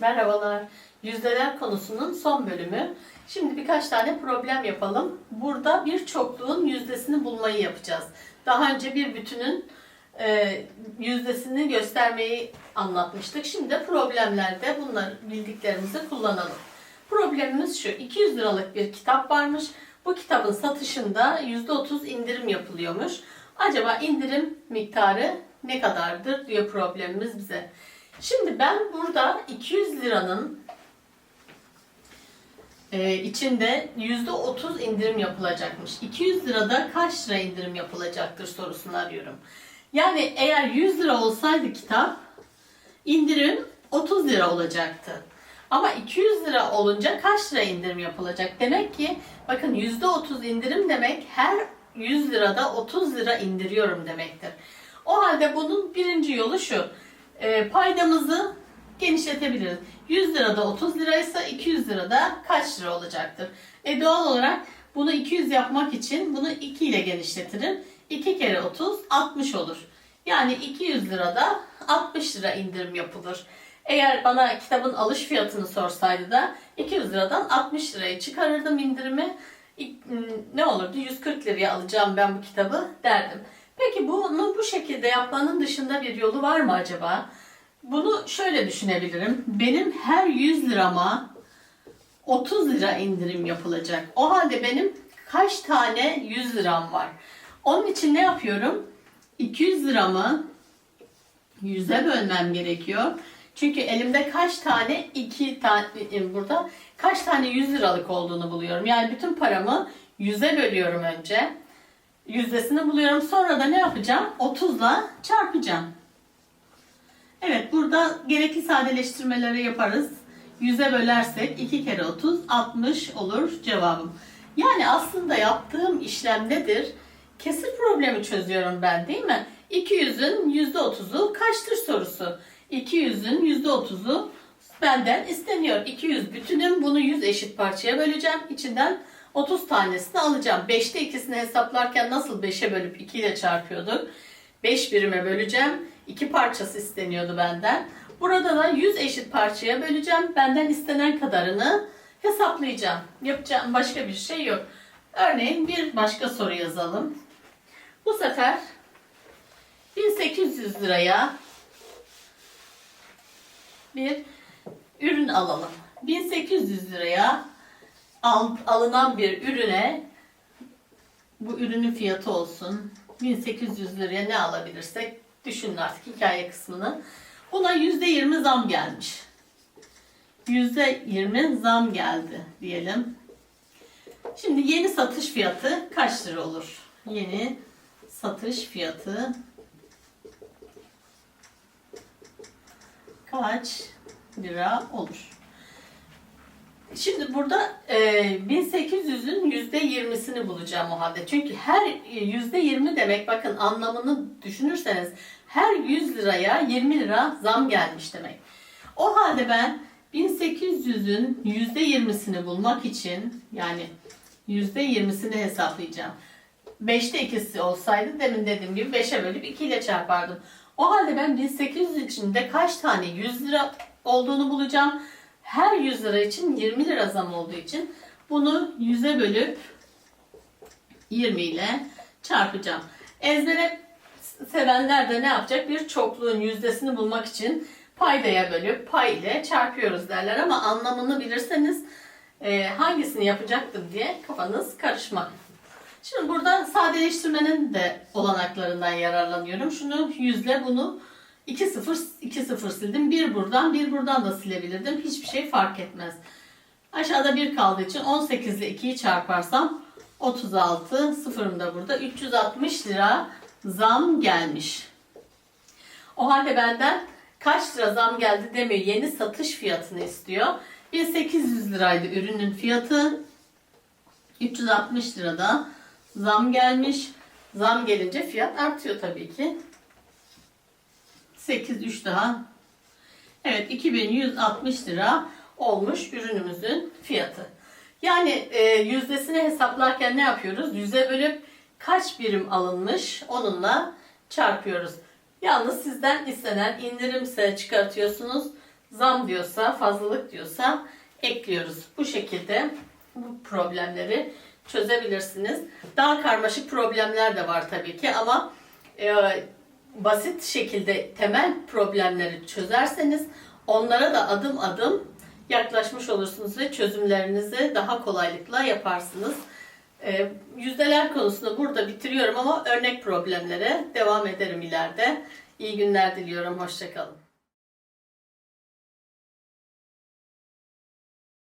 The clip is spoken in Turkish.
Merhabalar. Yüzdeler konusunun son bölümü. Şimdi birkaç tane problem yapalım. Burada bir çokluğun yüzdesini bulmayı yapacağız. Daha önce bir bütünün e, yüzdesini göstermeyi anlatmıştık. Şimdi de problemlerde bunlar bildiklerimizi kullanalım. Problemimiz şu. 200 liralık bir kitap varmış. Bu kitabın satışında %30 indirim yapılıyormuş. Acaba indirim miktarı ne kadardır diyor problemimiz bize. Şimdi ben burada 200 liranın e, içinde %30 indirim yapılacakmış. 200 lirada kaç lira indirim yapılacaktır sorusunu arıyorum. Yani eğer 100 lira olsaydı kitap indirim 30 lira olacaktı. Ama 200 lira olunca kaç lira indirim yapılacak? Demek ki bakın %30 indirim demek her 100 lirada 30 lira indiriyorum demektir. O halde bunun birinci yolu şu. E, paydamızı genişletebiliriz. 100 lirada 30 liraysa 200 lirada kaç lira olacaktır? E doğal olarak bunu 200 yapmak için bunu 2 ile genişletirim. 2 kere 30 60 olur. Yani 200 lirada 60 lira indirim yapılır. Eğer bana kitabın alış fiyatını sorsaydı da 200 liradan 60 liraya çıkarırdım indirimi. Ne olurdu? 140 liraya alacağım ben bu kitabı derdim. Peki bunu bu şekilde yapmanın dışında bir yolu var mı acaba? Bunu şöyle düşünebilirim. Benim her 100 lirama 30 lira indirim yapılacak. O halde benim kaç tane 100 liram var? Onun için ne yapıyorum? 200 liramı 100'e bölmem gerekiyor. Çünkü elimde kaç tane 2 tane burada kaç tane 100 liralık olduğunu buluyorum. Yani bütün paramı 100'e bölüyorum önce. Yüzdesini buluyorum. Sonra da ne yapacağım? 30'la çarpacağım. Evet burada gerekli sadeleştirmeleri yaparız. 100'e bölersek 2 kere 30 60 olur cevabım. Yani aslında yaptığım işlem nedir? Kesir problemi çözüyorum ben değil mi? 200'ün %30'u kaçtır sorusu. 200'ün %30'u benden isteniyor. 200 bütünüm bunu 100 eşit parçaya böleceğim. İçinden 30 tanesini alacağım. 5'te ikisini hesaplarken nasıl 5'e bölüp 2 ile çarpıyorduk? 5 birime böleceğim. 2 parçası isteniyordu benden. Burada da 100 eşit parçaya böleceğim. Benden istenen kadarını hesaplayacağım. Yapacağım başka bir şey yok. Örneğin bir başka soru yazalım. Bu sefer 1800 liraya bir ürün alalım. 1800 liraya al- alınan bir ürüne bu ürünün fiyatı olsun. 1800 liraya ne alabilirsek düşünün artık hikaye kısmını. Buna %20 zam gelmiş. %20 zam geldi diyelim. Şimdi yeni satış fiyatı kaç lira olur? Yeni satış fiyatı kaç lira olur? Şimdi burada e, 1800'ün %20'sini bulacağım o halde. Çünkü her %20 demek bakın anlamını düşünürseniz her 100 liraya 20 lira zam gelmiş demek. O halde ben 1800'ün %20'sini bulmak için yani %20'sini hesaplayacağım. 5'te ikisi olsaydı demin dediğim gibi 5'e bölüp 2 ile çarpardım. O halde ben 1800 içinde kaç tane 100 lira olduğunu bulacağım. Her 100 lira için 20 lira zam olduğu için bunu 100'e bölüp 20 ile çarpacağım. Ezbere sevenler de ne yapacak? Bir çokluğun yüzdesini bulmak için paydaya bölüp pay ile çarpıyoruz derler ama anlamını bilirseniz e, hangisini yapacaktım diye kafanız karışmak. Şimdi burada sadeleştirmenin de olanaklarından yararlanıyorum. Şunu yüzle bunu 2 0 2 0 sildim. Bir buradan bir buradan da silebilirdim. Hiçbir şey fark etmez. Aşağıda 1 kaldığı için 18 ile 2'yi çarparsam 36 sıfırım da burada 360 lira zam gelmiş. O halde benden kaç lira zam geldi demiyor. Yeni satış fiyatını istiyor. 1800 liraydı ürünün fiyatı. 360 lirada zam gelmiş. Zam gelince fiyat artıyor tabii ki. 8 3 daha. Evet 2160 lira olmuş ürünümüzün fiyatı. Yani e, yüzdesini hesaplarken ne yapıyoruz? Yüze bölüp kaç birim alınmış onunla çarpıyoruz. Yalnız sizden istenen indirimse çıkartıyorsunuz. zam diyorsa, fazlalık diyorsa ekliyoruz. Bu şekilde bu problemleri çözebilirsiniz. Daha karmaşık problemler de var tabii ki ama e, basit şekilde temel problemleri çözerseniz onlara da adım adım yaklaşmış olursunuz ve çözümlerinizi daha kolaylıkla yaparsınız. E, yüzdeler konusunu burada bitiriyorum ama örnek problemlere devam ederim ileride. İyi günler diliyorum. Hoşçakalın.